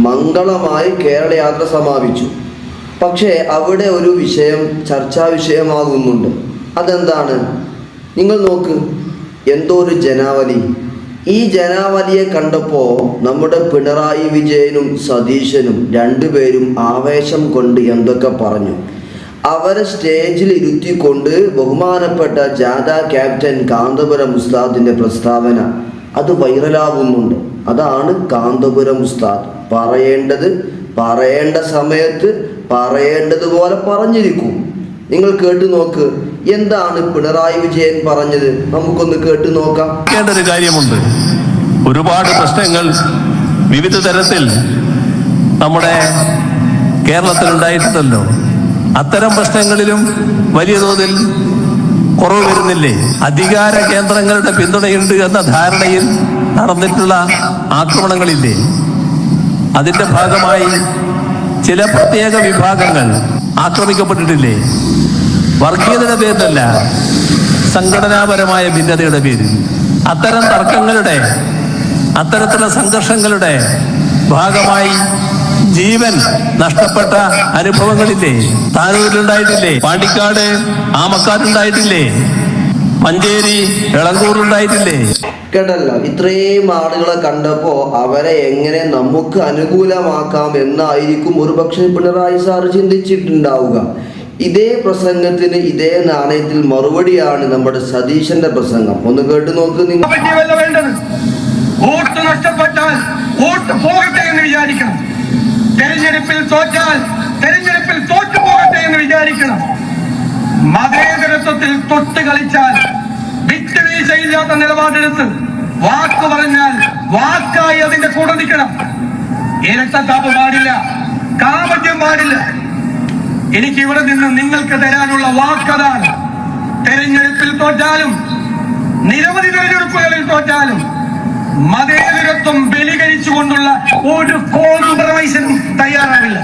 മംഗളമായി കേരളയാത്ര സമാപിച്ചു. പക്ഷേ അവിടെ ഒരു വിഷയം ചർച്ചാ വിഷയമാകുന്നുണ്ട്. അതെന്താണ്? നിങ്ങൾ നോക്ക്. എന്തോ ഒരു ജനാവലി. ഈ ജനാവലിയെ കണ്ടപ്പോൾ നമ്മുടെ പിണറായി വിജയനും സതീശനും രണ്ടുപേരും ആവേശം കൊണ്ട് എന്തൊക്കെ പറഞ്ഞു. അവരെ സ്റ്റേജിൽ ഇരുത്തിക്കൊണ്ട് ബഹുമാനപ്പെട്ട ജാഥ ക്യാപ്റ്റൻ കാന്തപുരം ഉസ്താദിന്റെ പ്രസ്താവന. അത് വൈറലാകുന്നുണ്ട് അതാണ് കാന്തപുരം ഉസ്താദ്. പറയേണ്ടത് പറയേണ്ട സമയത്ത് പറയേണ്ടതുപോലെ പറഞ്ഞിരിക്കും. നിങ്ങൾ കേട്ടു നോക്ക് എന്താണ് പിണറായി വിജയൻ പറഞ്ഞത്? നമുക്കൊന്ന് കേട്ടു നോക്കാം. ഒരു കാര്യമുണ്ട്. ഒരുപാട് പ്രശ്നങ്ങൾ വിവിധ തരത്തിൽ നമ്മുടെ കേരളത്തിൽ ഉണ്ടായിട്ടുണ്ടല്ലോ അത്തരം പ്രശ്നങ്ങളിലും വലിയ തോതിൽ കുറവ് വരുന്നില്ലേ? അധികാര കേന്ദ്രങ്ങളുടെ പിന്തുണയുണ്ട് എന്ന ധാരണയിൽ നടന്നിട്ടുള്ള ആക്രമണങ്ങളില്ലേ? അതിന്റെ ഭാഗമായി ചില പ്രത്യേക വിഭാഗങ്ങൾ ആക്രമിക്കപ്പെട്ടിട്ടില്ലേ? വർഗീയതയുടെ പേരിലല്ല സംഘടനാപരമായ ഭിന്നതയുടെ പേരിൽ. അത്തരം തർക്കങ്ങളുടെ അത്തരത്തിലുള്ള സംഘർഷങ്ങളുടെ ഭാഗമായി ജീവൻ നഷ്ടപ്പെട്ട അനുഭവങ്ങളില്ലേ? താനൂരിലുണ്ടായിട്ടില്ലേ? പാണ്ടിക്കാട് ആമക്കാട്ടുണ്ടായിട്ടില്ലേ മഞ്ചേരി ഇളങ്കൂറുണ്ടായിട്ടില്ലേ കേട്ടല്ലോ ഇത്രയും ആളുകളെ കണ്ടപ്പോൾ അവരെ എങ്ങനെ നമുക്ക് അനുകൂലമാക്കാം എന്നായിരിക്കും ഒരുപക്ഷെ പിണറായി സാർ ചിന്തിച്ചിട്ടുണ്ടാവുക. ഇതേ പ്രസംഗത്തിന് ഇതേ നാണയത്തിൽ മറുപടിയാണ് നമ്മുടെ സതീശന്റെ പ്രസംഗം. ഒന്ന് കേട്ടു നോക്ക് നിങ്ങൾ. വേണ്ടത്? വോട്ട് നഷ്ടപ്പെട്ടാൽ വോട്ട് പോകട്ടെ എന്ന് വിചാരിക്കണം. തെരഞ്ഞെടുപ്പിൽ തോറ്റാൽ തെരഞ്ഞെടുപ്പിൽ തോറ്റു പോകട്ടെ എന്ന് വിചാരിക്കണം. മതേതരത്വത്തിൽ തൊട്ട് കളിച്ചാൽ വിട്ടുവീഴ്ചയില്ലാത്ത നിലപാടെടുത്ത് വാക്ക് പറഞ്ഞാൽ വാക്കായി അതിന്റെ കൂടെ നിൽക്കണം. ഇരട്ടത്താപ്പ് പാടില്ല കാപട്യം പാടില്ല. എനിക്ക് ഇവിടെ നിന്ന് നിങ്ങൾക്ക് തരാനുള്ള വാക്കതാണ്. തെരഞ്ഞെടുപ്പിൽ തോറ്റാലും നിരവധി തെരഞ്ഞെടുപ്പുകളിൽ തോറ്റാലും മതേതരത്വം ബലികരിച്ചുകൊണ്ടുള്ള ഒരു കോംപ്രമൈസിനും തയ്യാറാവില്ല.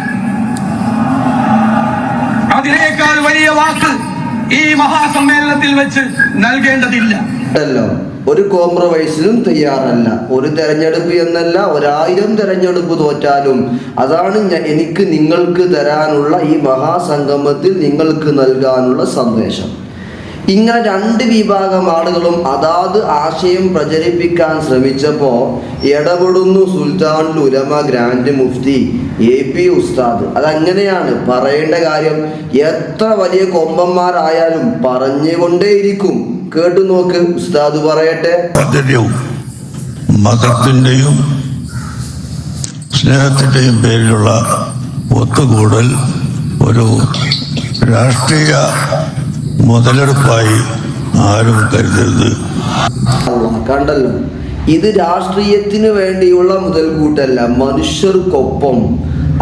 അതിനേക്കാൾ വലിയ വാക്ക് ഈ മഹാസമ്മേളനത്തിൽ വെച്ച് നൽകേണ്ടതില്ല. ല്ലോ ഒരു കോംപ്രമൈസിനും തയ്യാറല്ല. ഒരു തെരഞ്ഞെടുപ്പ് എന്നല്ല ഒരായിരം തെരഞ്ഞെടുപ്പ് തോറ്റാലും. അതാണ് എനിക്ക് നിങ്ങൾക്ക് തരാനുള്ള ഈ മഹാസംഗമത്തിൽ നിങ്ങൾക്ക് നൽകാനുള്ള സന്ദേശം. ഇങ്ങനെ രണ്ട് വിഭാഗം ആളുകളും അതാത് ആശയം പ്രചരിപ്പിക്കാൻ ശ്രമിച്ചപ്പോൾ ഇടപെടുന്നു സുൽത്താനുൽ ഉലമ ഗ്രാൻഡ് മുഫ്തി എ പി ഉസ്താദ്. അതങ്ങനെയാണ് പറയേണ്ട കാര്യം. എത്ര വലിയ കൊമ്പന്മാരായാലും പറഞ്ഞുകൊണ്ടേയിരിക്കും. കേട്ടു നോക്ക് ഉസ്താദ് പറയട്ടെ. മതത്തിന്റെയും സ്നേഹത്തിന്റെയും പേരിലുള്ള ഒത്തുകൂടൽ ഒരു രാഷ്ട്രീയ മുതലെടുപ്പായി ആരും കരുതരുത്. കണ്ടല്ലോ. ഇത് രാഷ്ട്രീയത്തിന് വേണ്ടിയുള്ള മുതൽകൂട്ടല്ല മനുഷ്യർക്കൊപ്പം.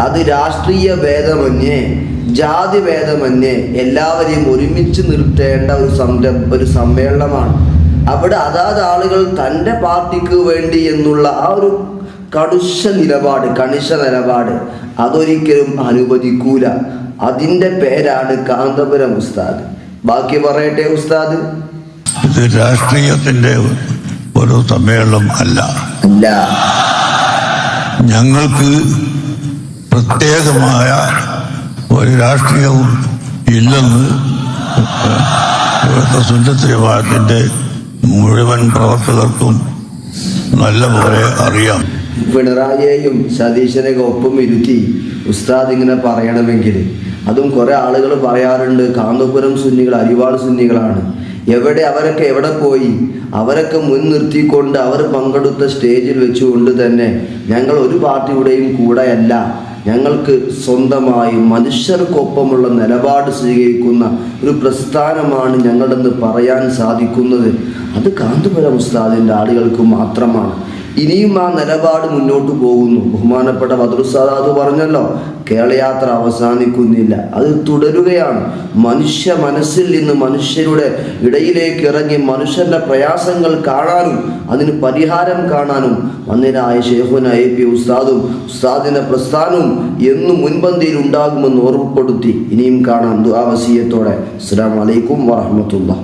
അത് രാഷ്ട്രീയ ഭേദമന്യേ ജാതി ഭേദമന്യേ എല്ലാവരെയും ഒരുമിച്ച് നിർത്തേണ്ട ഒരു സംരം ഒരു സമ്മേളനമാണ്. അവിടെ അതാത് ആളുകൾ തന്റെ പാർട്ടിക്ക് വേണ്ടി എന്നുള്ള ആ ഒരു കടുശ നിലപാട് കണിശ നിലപാട് അതൊരിക്കലും അനുവദിക്കൂല. അതിന്റെ പേരാണ് കാന്തപുരം ഉസ്താദ്. ബാക്കി പറയട്ടെ ഉസ്താദ്. ഇത് രാഷ്ട്രീയത്തിന്റെ ഒരു സമ്മേളനം അല്ല. അല്ല. ഞങ്ങൾക്ക് പ്രത്യേകമായ ഒരു രാഷ്ട്രീയവും ഇല്ലെന്ന് ഇവിടുത്തെ സുന്ദരത്തിന്റെ മുഴുവൻ പ്രവർത്തകർക്കും നല്ലപോലെ അറിയാം. പിണറായിയെയും സതീശനെയും ഒപ്പം ഇരുത്തി ഉസ്താദ് ഇങ്ങനെ പറയണമെങ്കിൽ അതും കുറേ ആളുകൾ പറയാറുണ്ട് കാന്തപുരം സുന്നികൾ അരിവാൾ സുന്നികളാണ്. എവിടെ അവരൊക്കെ എവിടെ പോയി അവരൊക്കെ മുൻനിർത്തിക്കൊണ്ട് അവർ പങ്കെടുത്ത സ്റ്റേജിൽ വെച്ചുകൊണ്ട് തന്നെ ഞങ്ങൾ ഒരു പാർട്ടിയുടെയും കൂടെയല്ല ഞങ്ങൾക്ക് സ്വന്തമായി മനുഷ്യർക്കൊപ്പമുള്ള നിലപാട് സ്വീകരിക്കുന്ന ഒരു പ്രസ്ഥാനമാണ് ഞങ്ങളെന്ന് പറയാൻ സാധിക്കുന്നത്. അത് കാന്തപുരം ഉസ്താദിന്റെ ആളുകൾക്ക് മാത്രമാണ്. ഇനിയും ആ നിലപാട് മുന്നോട്ട് പോകുന്നു. ബഹുമാനപ്പെട്ട ബദ്രുസാദ് പറഞ്ഞല്ലോ കേരളയാത്ര അവസാനിക്കുന്നില്ല. അത് തുടരുകയാണ്. മനുഷ്യ മനസ്സിൽ നിന്ന് മനുഷ്യരുടെ ഇടയിലേക്ക് ഇറങ്ങി മനുഷ്യന്റെ പ്രയാസങ്ങൾ കാണാനും അതിന് പരിഹാരം കാണാനും വന്നിനായ ഷെയ്ഖുന എ പി ഉസ്താദും ഉസ്താദിന്റെ പ്രസ്ഥാനവും എന്നും മുൻപന്തിയിൽ ഉണ്ടാകുമെന്ന് ഓർമ്മപ്പെടുത്തി ഇനിയും കാണാം ദുആവസീയത്തോടെ അസ്സലാമു അലൈക്കും വറഹ്മത്തുള്ളാഹി.